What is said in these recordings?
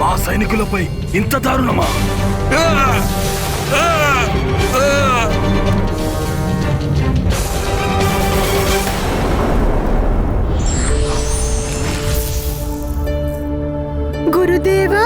మా సైనికులపై ఇంత దారుణమా? దేవా?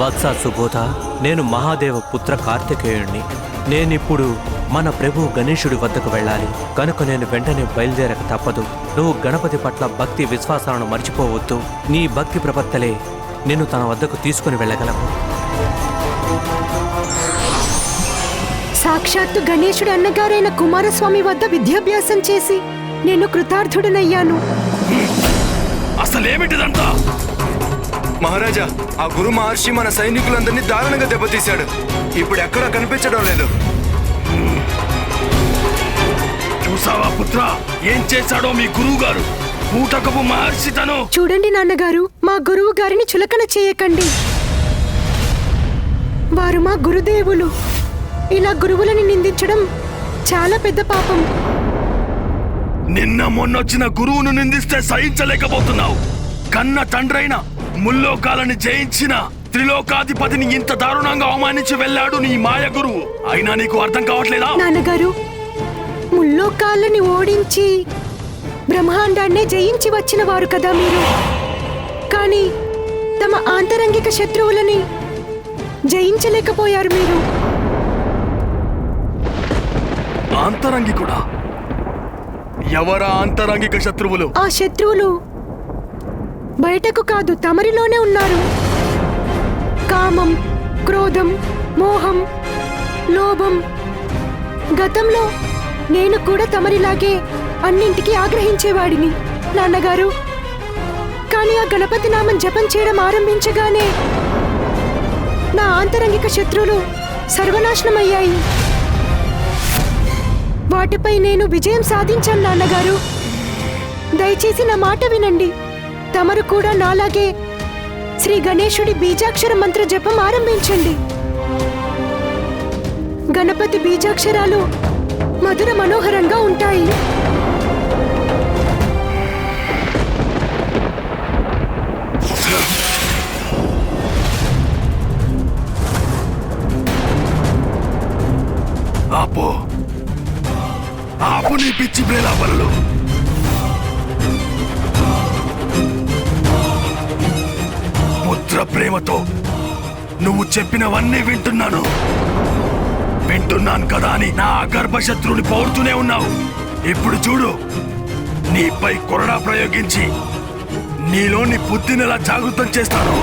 వత్స సుబోధ నేను మహాదేవ పుత్ర కార్తికేయుణ్ణి. నేనిప్పుడు మన ప్రభు గణేశుడి వద్దకు వెళ్ళాలి. కనుక నేను వెంటనే బయలుదేరక తప్పదు. నువ్వు గణపతి పట్ల భక్తి విశ్వాసాలను మర్చిపోవద్దు. నీ భక్తి ప్రపత్తలే నిన్ను తన వద్దకు తీసుకుని వెళ్ళగలవు. సాక్షాత్తు గణేశుడి అన్నగారైన కుమారస్వామి వద్ద విద్యాభ్యాసం చేసి నేను కృతార్థుడనయ్యాను. అసలేమిటిదంతా? మహారాజా ఆ గురు మహర్షి మన సైనికులందరినీ దారుణంగా దెబ్బతీశాడు. ఇప్పుడు ఎక్కడా కనిపించడం లేదు. చూసావా పుత్ర? ఏం చేశాడో మీ గురువు గారు పూటకపు మహర్షి తను. చూడండి నాన్నగారు మా గురువు గారిని చులకన చేయకండి. వారు మా గురుదేవులు. ఇలా గురువులని నిందించడం చాలా పెద్ద పాపం. నిన్న మొన్నొచ్చిన గురువును నిందిస్తే సహించలేకపోతున్నావు. కన్న తండ్రైన ముల్లోకాలని జయించిన త్రిలోకాధిపతిని ఇంత దారుణంగా అవమానించి వెళ్ళాడు నీ మాయ గురువు. అయినా నీకు అర్థం కావట్లేదా? నాన్నగారు ముల్లోకాళ్ళని ఓడించి బ్రహ్మాండాన్నే జయించి వచ్చిన వారు కదా మీరు. కానీ తమ ఆంతరంగిక శత్రువులని జయించలేకపోయారు మీరు. ఆంతరంగికుడా? ఎవరా ఆంతరంగిక శత్రువులు? ఆ శత్రువులు బయటకు కాదు తమరిలోనే ఉన్నారు. కామం క్రోధం మోహం లోభం గతంలో నేను కూడా తమరిలాగే అన్నింటికి ఆగ్రహించేవాడిని నాన్నగారు. కానీ ఆ గణపతి నామం జపం చేయడం ఆరంభించగానే నా ఆంతరంగిక శత్రువులు సర్వనాశనమయ్యాయి. వాటిపై నేను విజయం సాధించాను నాన్నగారు. దయచేసి నా మాట వినండి. తమరు కూడా నాలాగే శ్రీ గణేశుడి బీజాక్షర మంత్ర జపం ఆరంభించండి. గణపతి బీజాక్షరాలు మధుర మనోహరంగా ఉంటాయి. ఆపో. ఆపు నీ పిచ్చి ప్రేలాపనలు. పుత్ర ప్రేమతో నువ్వు చెప్పినవన్నీ వింటున్నాను. వింటున్నాను కదా అని నా గర్భశత్రుని పౌడుతూనే ఉన్నావు. ఇప్పుడు చూడు నీపై కొరడా ప్రయోగించి నీలోని బుద్ధిని ఎలా జాగృతం చేస్తాను.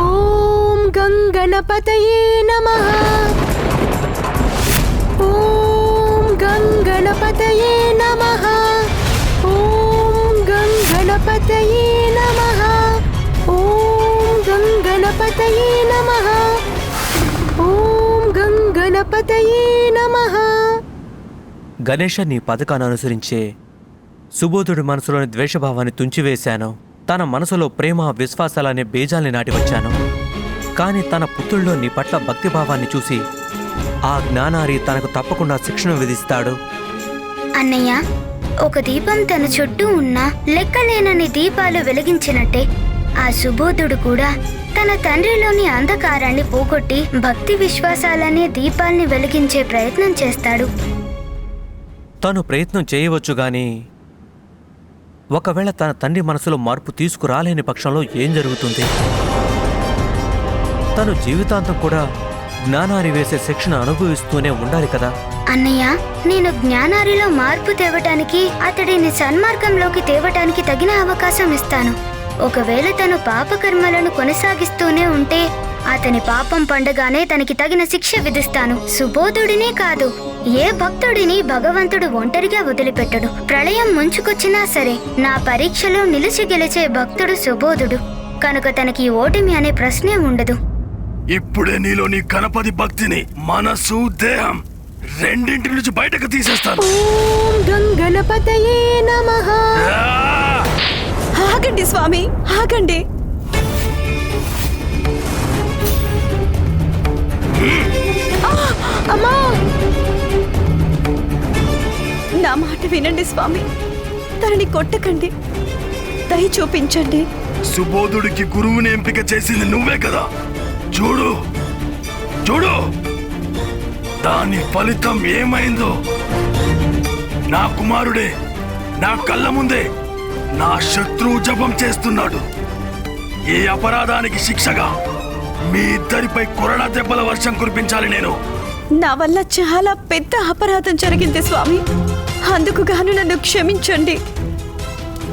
ఓం గంగణపతయే నమ. ఓం గంగణపతయే నమ. నమః. గణేష నీ పథకాన్ని అనుసరించే సుబోధుడి మనసులోని ద్వేషభావాన్ని తుంచివేశాను. తన మనసులో ప్రేమ విశ్వాసాలనే బీజాల్ని నాటి వచ్చాను. కానీ తన పుత్రుల్లో నీ పట్ల భక్తిభావాన్ని చూసి ఆ జ్ఞానారి తనకు తప్పకుండా శిక్షణ విధిస్తాడు. అన్నయ్య ఒక దీపం తన చుట్టూ ఉన్న లెక్కలేనన్ని దీపాలు వెలిగించినట్టే ఆ సుబోధుడు కూడా తన తండ్రిలోని అంధకారాన్ని పోగొట్టి భక్తి విశ్వాసాలనే దీపాల్ని వెలిగించే ప్రయత్నం చేస్తాడు. తను ప్రయత్నం చేయవచ్చు గాని ఒకవేళ తన తండ్రి మనసులో మార్పు తీసుకురాలేని పక్షంలో ఏం జరుగుతుంది? తను జీవితాంతం కూడా జ్ఞానారి వేసే శిక్షణ అనుభవిస్తూనే ఉండాలి కదా? అన్నయ్య నేను జ్ఞానారిలో మార్పు తేవటానికి అతడిని సన్మార్గంలోకి తేవటానికి తగిన అవకాశం ఇస్తాను. ఒకవేళ తను పాపకర్మలను కొనసాగిస్తూనే ఉంటే అతని పాపం పండగానే తనకి తగిన శిక్ష విధిస్తాను. సుబోధుడినే కాదు ఏ భక్తుడిని భగవంతుడు ఒంటరిగా వదిలిపెట్టడు. ప్రళయం ముంచుకొచ్చినా సరే నా పరీక్షలో నిలిచి గెలిచే భక్తుడు సుబోధుడు. కనుక తనకి ఓటమి అనే ప్రశ్నే ఉండదు. ఇప్పుడే నీలో నీ గణపతి భక్తిని మనసు దేహం రెండింటి నుంచి బయటకు తీసేస్తాను. గణపతయే నమః! ఆగండి స్వామి ఆగండి. అమ్మా! నా మాట వినండి స్వామి. తనని కొట్టకండి. దయ చూపించండి. సుబోధుడికి గురువుని ఎంపిక చేసింది నువ్వే కదా. చూడు. చూడు. దాని ఫలితం ఏమైందో. నా కుమారుడే నా కళ్ళ ముందే నా శత్రువు జపం చేస్తున్నాడు. ఈ అపరాధానికి శిక్షగా మీ ఇద్దరిపై కొరడా దెబ్బల వర్షం కురిపించాలి నేను. నా వల్ల చాలా పెద్ద అపరాధం జరిగింది స్వామి. అందుకు గాను నన్ను క్షమించండి.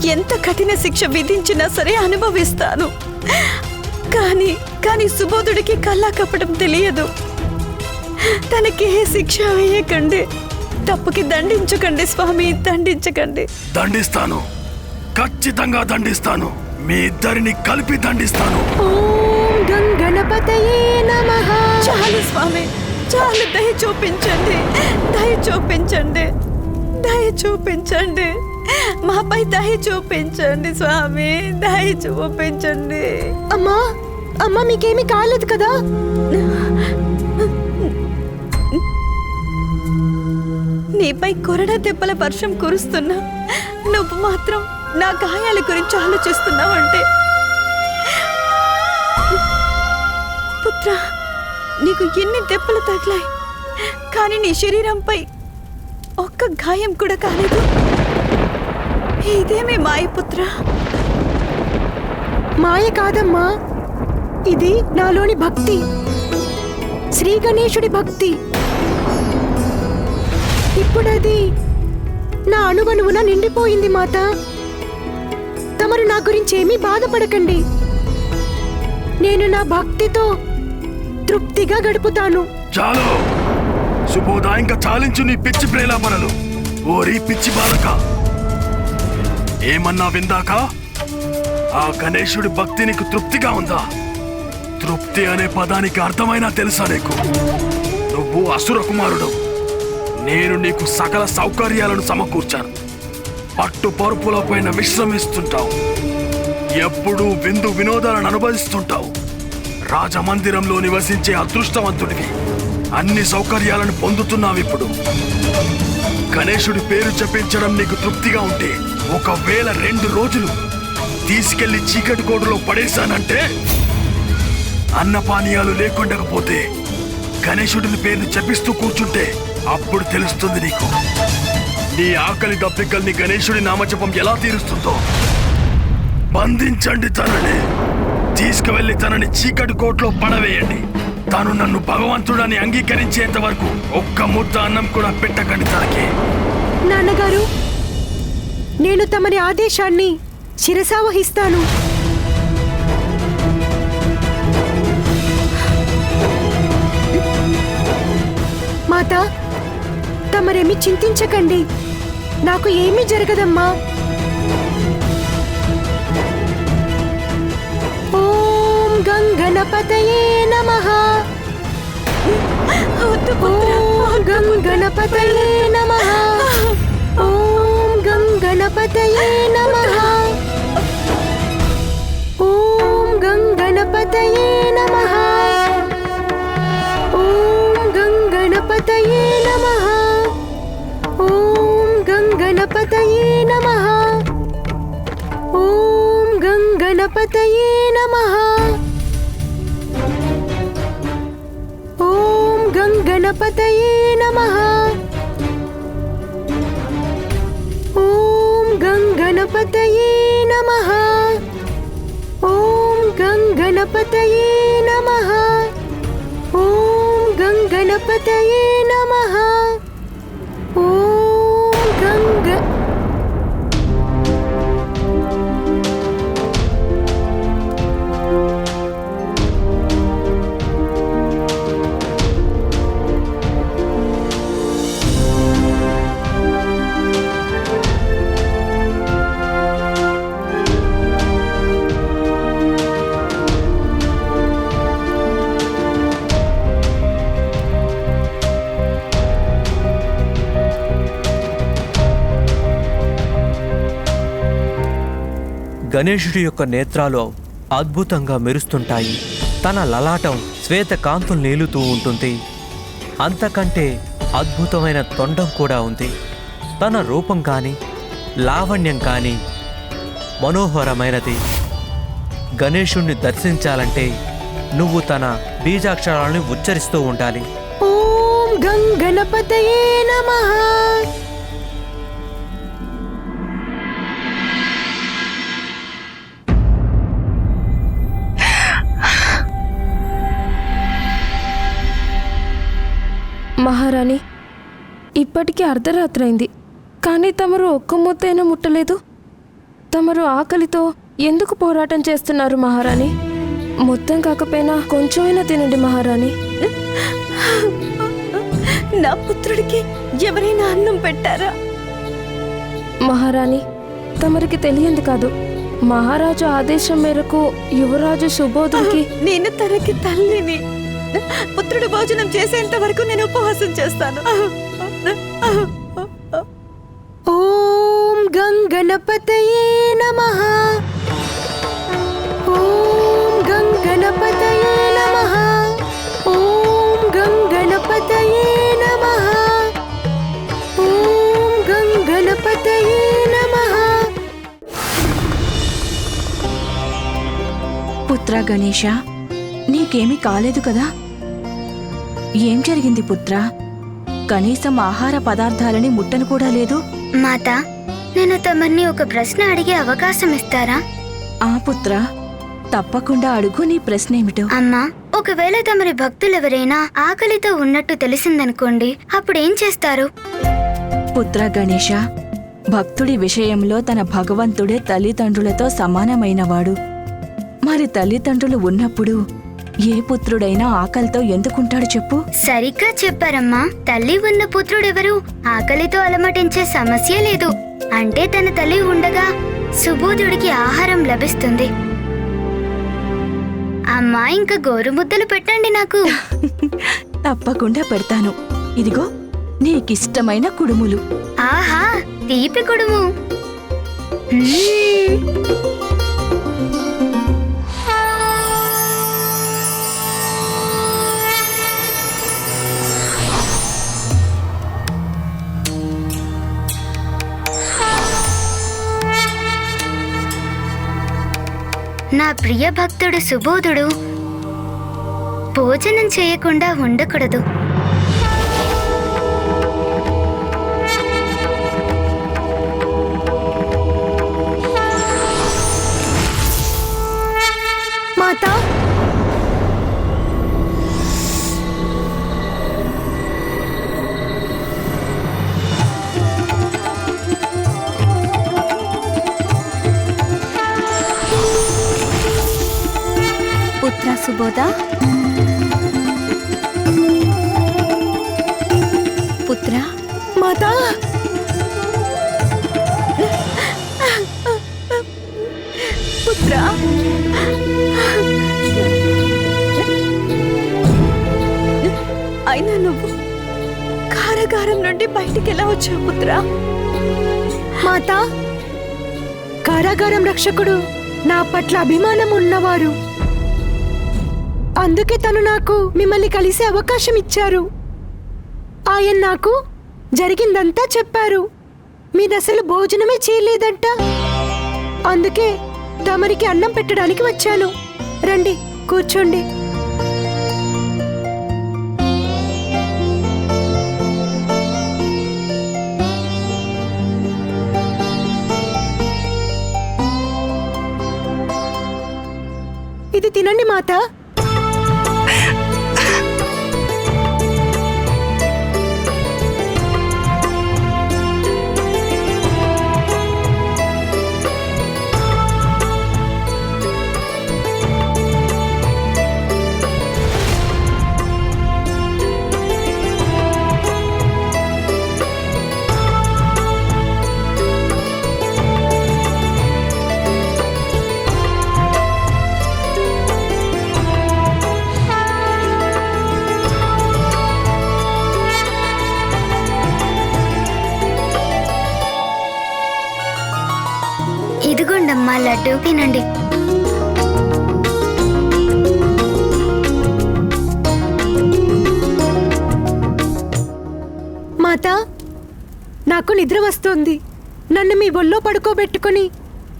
ఎంత కఠిన శిక్ష విధించినా సరే అనుభవిస్తాను. కానీ కానీ సుబోధుడికి కల్లా కప్పడం తెలియదు. తనకి ఏ శిక్ష వేయకండి. తప్పుకి దండించకండి స్వామి దండించకండి. దండిస్తాను. ఖచ్చితంగా దండిస్తాను. మీ ఇద్దరిని కలిపి దండిస్తాను. గం చాలు స్వామి చాలు దయ చూపించండి. దయ చూపించండి. దయ చూపించండి. మాపై దయ చూపించండి స్వామి దయ చూపించండి. అమ్మా అమ్మా మీకేమీ కాలేదు కదా? నీపై కొరడా దెబ్బల వర్షం కురుస్తున్నా నువ్వు మాత్రం నా గాయాల గురించి ఆలోచిస్తున్నావంటే. పుత్ర నీకు ఎన్ని దెబ్బలు తగిలాయి కానీ నీ శరీరంపై ఒక్క గాయం కూడా కాలేదు. ఇదేమి మాయపుత్ర మాయ కాదమ్మా. ఇది నాలోని భక్తి. శ్రీ గణేశుడి భక్తి. ఇప్పుడది నా అణువణువున నిండిపోయింది మాత. ఎవరు నా గురించి ఏమీ బాధపడకండి. నేను నా భక్తితో తృప్తిగా గడుపుతాను. చాలు. సుబోధ ఇంకా చాలించు నీ పిచ్చి ప్రేలాపనలు. ఓరి పిచ్చి బాలక. ఏమన్నా విందాక? ఆ గణేశుడి భక్తి నీకు తృప్తిగా ఉందా? తృప్తి అనే పదానికి అర్థమైనా తెలుసా నీకు? నువ్వు అసుర కుమారుడు. నేను నీకు సకల సౌకర్యాలను సమకూర్చాను. పట్టు పరుపుల పైన విశ్రమిస్తుంటావు. ఎప్పుడూ విందు వినోదాలను అనుభవిస్తుంటావు. రాజమందిరంలో నివసించే అదృష్టవంతుడివి. అన్ని సౌకర్యాలను పొందుతున్నావు ఇప్పుడు. గణేశుడి పేరు చెప్పించడం నీకు తృప్తిగా ఉంటే ఒకవేళ రెండు రోజులు తీసుకెళ్ళి చీకటి కోటలో పడేశానంటే అన్నపానీయాలు లేకుండకపోతే గణేశుడిని పేరుని జపిస్తూ కూర్చుంటే అప్పుడు తెలుస్తుంది నీకు. నీ ఆకలి దప్పికల్ని గణేశుడి నామజపం ఎలా తీరుస్తుందో? బంధించండి తనని. తీసుకువెళ్ళి తనని చీకటి కోట్లో పడవేయండి. తాను నన్ను భగవంతుడని అంగీకరించేంత వరకు ఒక్క ముద్ద అన్నం కూడా పెట్టకండి తనకి. నాన్నగారు నేను తమరి ఆదేశాన్ని శిరసావహిస్తాను మాత తమరేమి చింతించకండి. నాకు ఏమీ జరగదమ్మా. ఓం గంగణపతయే నమ. వద్దు ఓం గం గణపతయే నమః. ఓం గం గణపతయే నమః. ఓం గం गङ्गगणपतये नमः। ॐ गङ्गणपतये नमः। ॐ गङ्गणपतये नमः। ॐ गङ्गणपतये नमः। ॐ गङ्गणपतये नमः। ॐ गङ्गणपतये नमः। ॐ గణేశుడి యొక్క నేత్రాలు అద్భుతంగా మెరుస్తుంటాయి. తన లలాటం శ్వేత కాంతులు నీలుతూ ఉంటుంది. అంతకంటే అద్భుతమైన తొండం కూడా ఉంది. తన రూపం కానీ లావణ్యం కానీ మనోహరమైనది. గణేశుణ్ణి దర్శించాలంటే నువ్వు తన బీజాక్షరాలను ఉచ్చరిస్తూ ఉండాలి. ఓం గంగణపతయే నమః. మహారాణి. ఇప్పటికీ అర్ధరాత్రైంది. కానీ తమరు ఒక్క ముద్దైనా ముట్టలేదు. తమరు ఆకలితో ఎందుకు పోరాటం చేస్తున్నారు మహారాణి? మొత్తం కాకపోయినా కొంచెమైనా తినండి మహారాణి. నా పుత్రుడికి ఎవరైనా అన్నం పెట్టారా? మహారాణి తమరికి తెలియంది కాదు. మహారాజు ఆదేశం మేరకు యువరాజు సుబోధుడికి నేను తనకి తల్లిని. పుత్రుడు భోజనం చేసేంత వరకు నేను ఉపవాసం చేస్తాను. ఓం గం గణపతయే నమః. ఓం నమః. ఓం ఓం పుత్ర గణేష నీకేమీ కాలేదు కదా? ఏం జరిగింది పుత్ర? కనీసం ఆహార పదార్థాలని ముట్టను కూడా లేదు? మాత నేను తమర్ని ఒక ప్రశ్న అడిగే అవకాశం ఇస్తారా? ఆ పుత్ర తప్పకుండా అడుగు నీ ప్రశ్న ఏమిటో అమ్మా ఒకవేళ తమరి భక్తులెవరైనా ఆకలితో ఉన్నట్టు తెలిసిందనుకోండి అప్పుడేం చేస్తారు? పుత్ర గణేష భక్తుడి విషయంలో తన భగవంతుడే తల్లిదండ్రులతో సమానమైనవాడు. మరి తల్లిదండ్రులు ఉన్నప్పుడు ఏ పుత్రుడైనా ఆకలితో ఎందుకుంటాడు చెప్పు? సరిగ్గా చెప్పారమ్మా. తల్లి ఉన్న పుత్రుడెవరు? ఆకలితో అలమటించే సమస్య లేదు. అంటే తన తల్లి ఉండగా సుబోధుడికి ఆహారం లభిస్తుంది. అమ్మా ఇంకా గోరుముద్దలు పెట్టండి నాకు. తప్పకుండా పెడతాను. ఇదిగో నీకిష్టమైన కుడుములు. ఆహా తీపి కుడుము. నా ప్రియ భక్తుడు సుబోధుడు భోజనం చేయకుండా ఉండకూడదు. అంధకారం నుండి బయటికి ఎలా వచ్చావు పుత్ర? మాత కారాగారం రక్షకుడు నా పట్ల అభిమానం ఉన్నవారు. అందుకే తను నాకు మిమ్మల్ని కలిసే అవకాశం ఇచ్చారు. ఆయన నాకు జరిగిందంతా చెప్పారు. మీదసలు భోజనమే చేయలేదంట. అందుకే తమరికి అన్నం పెట్టడానికి వచ్చాను. రండి కూర్చోండి. ఇది తినండి మాత. చెప్పినట్టు వినండి మాత నాకు నిద్ర వస్తోంది. నన్ను మీ ఒళ్ళో పడుకోబెట్టుకుని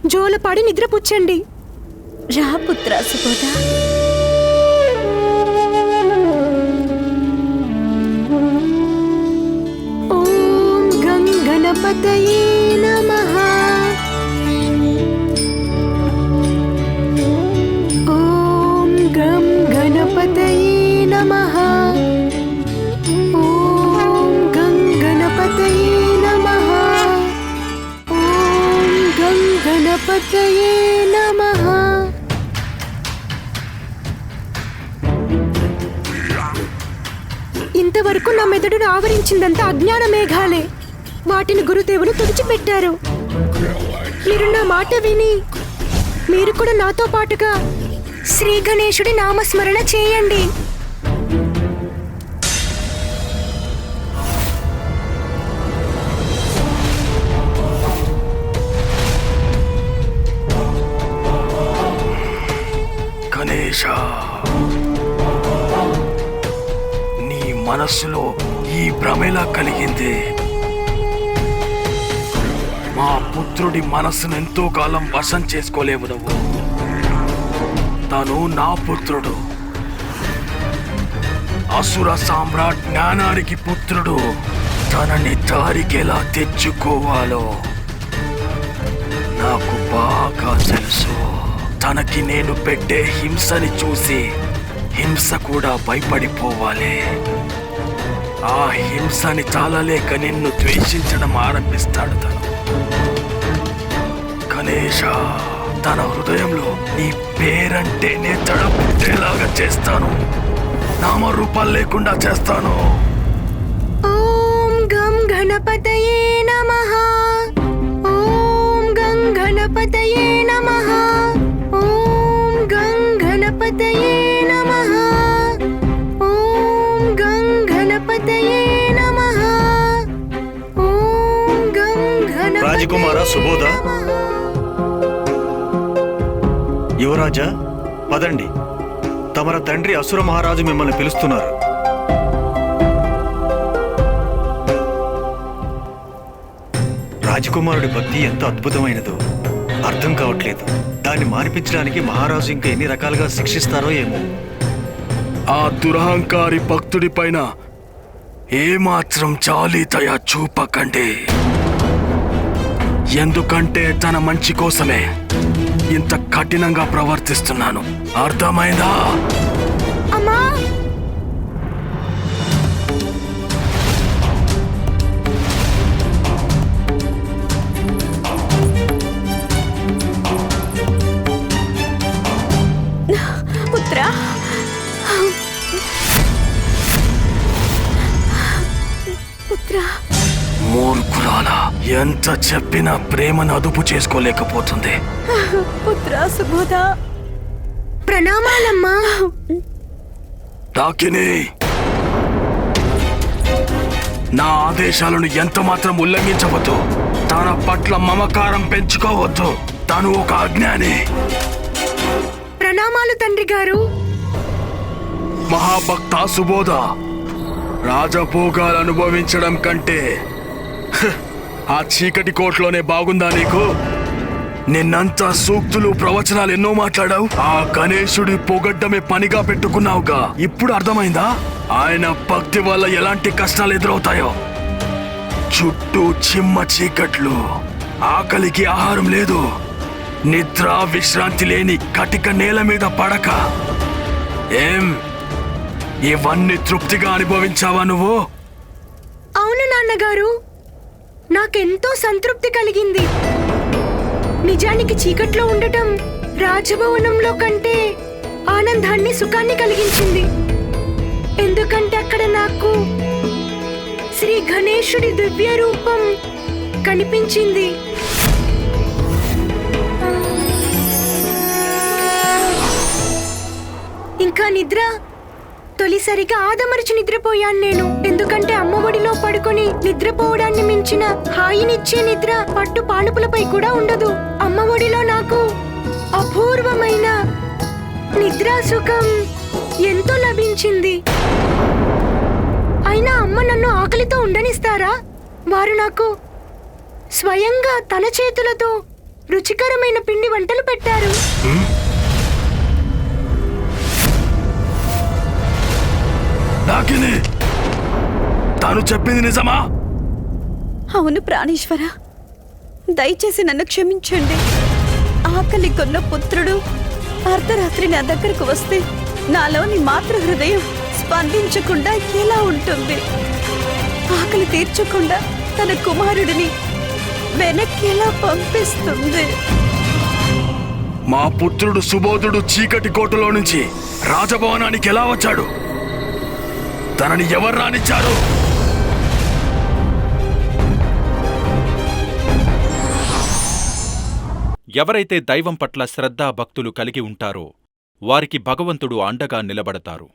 జోలపాడి నిద్రపుచ్చండి. రా పుత్ర సుబోధ. ఓం గం గణపతయే నమః గం గణపతయే నమః ఓం గం నమః ఇంతవరకు నా మెదడును ఆవరించిందంతా అజ్ఞాన మేఘాలే. వాటిని గురుదేవులు తుడిచిపెట్టారు. మీరు నా మాట విని మీరు కూడా నాతో పాటుగా శ్రీ గణేశుడి నామస్మరణ చేయండి. మనస్సులో ఈ భ్రమెలా కలిగింది. మా పుత్రుడి మనస్సును ఎంతో కాలం వశం చేసుకోలేవు నువ్వు. తను నా పుత్రుడు. అసుర సామ్రాట్ జ్ఞానానికి పుత్రుడు. తనని దారికెలా తెచ్చుకోవాలో నాకు బాగా తెలుసు. తనకి నేను పెట్టే హింసని చూసి హింస కూడా భయపడిపోవాలి. ఆ హింసని చాలలేక నిన్ను ద్వేషించడం ఆరంభిస్తాడు తను. గణేష తన హృదయంలో నీ పేరంటేనే తడపుట్టేలాగా చేస్తాను. నామరూపాలు లేకుండా చేస్తాను. ఓం గం గణపతయే నమః. రాజకుమార సుబోధ. యువరాజా పదండి. తమర తండ్రి అసుర మహారాజు మిమ్మల్ని పిలుస్తున్నారు. రాజకుమారుడి భక్తి ఎంత అద్భుతమైనదో అర్థం కావట్లేదు. దాన్ని మార్పించడానికి మహారాజు ఇంకా ఎన్ని రకాలుగా శిక్షిస్తారో ఏమో. ఆ దురహంకారి భక్తుడి పైన ఏమాత్రం చాలీతయా చూపకండి. ఎందుకంటే తన మంచి కోసమే ఇంత కఠినంగా ప్రవర్తిస్తున్నాను. అర్థమైందా? అమ్మా! పుత్ర! పుత్ర! మూర్ఖురాల ఎంత చెప్పినా ప్రేమను అదుపు చేసుకోలేకపోతుంది. పుత్ర సుబోధ. ప్రణామాలమ్మా. డాకిని. నా ఆదేశాలను ఎంత మాత్రం ఉల్లంఘించవద్దు. తన పట్ల మమకారం పెంచుకోవద్దు. తను ఒక అజ్ఞాని. ప్రణామాలు తండ్రి గారు. మహాభక్త సుబోధ. రాజభోగాలు అనుభవించడం కంటే ఆ చీకటి కోట్లోనే బాగుందా నీకు? నిన్నంతా సూక్తులు ప్రవచనాలు ఎన్నో మాట్లాడావు. ఆ గణేశుడి పొగడ్డమే పనిగా పెట్టుకున్నావుగా. ఇప్పుడు అర్థమైందా? ఆయన భక్తి వల్ల ఎలాంటి కష్టాలు ఎదురవుతాయో? చుట్టూ చిమ్మ చీకట్లు. ఆకలికి ఆహారం లేదు. నిద్ర విశ్రాంతి లేని కటిక నేల మీద పడక. ఏం? ఇవన్నీ తృప్తిగా అనుభవించావా నువ్వు? అవును నాన్నగారు. నాకెంతో సంతృప్తి కలిగింది. నిజానికి చీకట్లో ఉండటం రాజభవనంలో కంటే ఆనందాన్ని సుఖాన్ని కలిగించింది. ఎందుకంటే అక్కడ నాకు శ్రీ గణేశుడి దివ్య రూపం కనిపించింది. ఇంకా నిద్ర తొలిసరిగా ఆదమరిచి నిద్రపోయాను నేను. ఎందుకంటే అమ్మ ఒడిలో పడుకొని నిద్రపోవడాన్ని మించిన హాయినిచ్చే నిద్ర పట్టు పానుపులపై కూడా ఉండదు. అమ్మ ఒడిలో నాకు అపూర్వమైన నిద్రా సుఖం ఎంతో లభించింది. అయినా అమ్మ నన్ను ఆకలితో ఉండనిస్తారా? వారు నాకు స్వయంగా తన చేతులతో రుచికరమైన పిండి వంటలు పెట్టారు. నాకిని. తాను చెప్పింది నిజమా? అవును ప్రాణేశ్వర. దయచేసి నన్ను క్షమించండి. ఆకలి కొన్న పుత్రుడు అర్ధరాత్రి నా దగ్గరకు వస్తే నాలోని మాతృ హృదయం స్పందించకుండా ఎలా ఉంటుంది? ఆకలి తీర్చకుండా తన కుమారుడిని వెనక్కి ఎలా పంపిస్తుంది? మా పుత్రుడు సుబోధుడు చీకటి కోటలో నుంచి రాజభవనానికి ఎలా వచ్చాడు? తనని ఎవరు రానిచ్చారు? ఎవరైతే దైవం పట్ల శ్రద్ధా భక్తులు కలిగి ఉంటారో వారికి భగవంతుడు అండగా నిలబడతారు.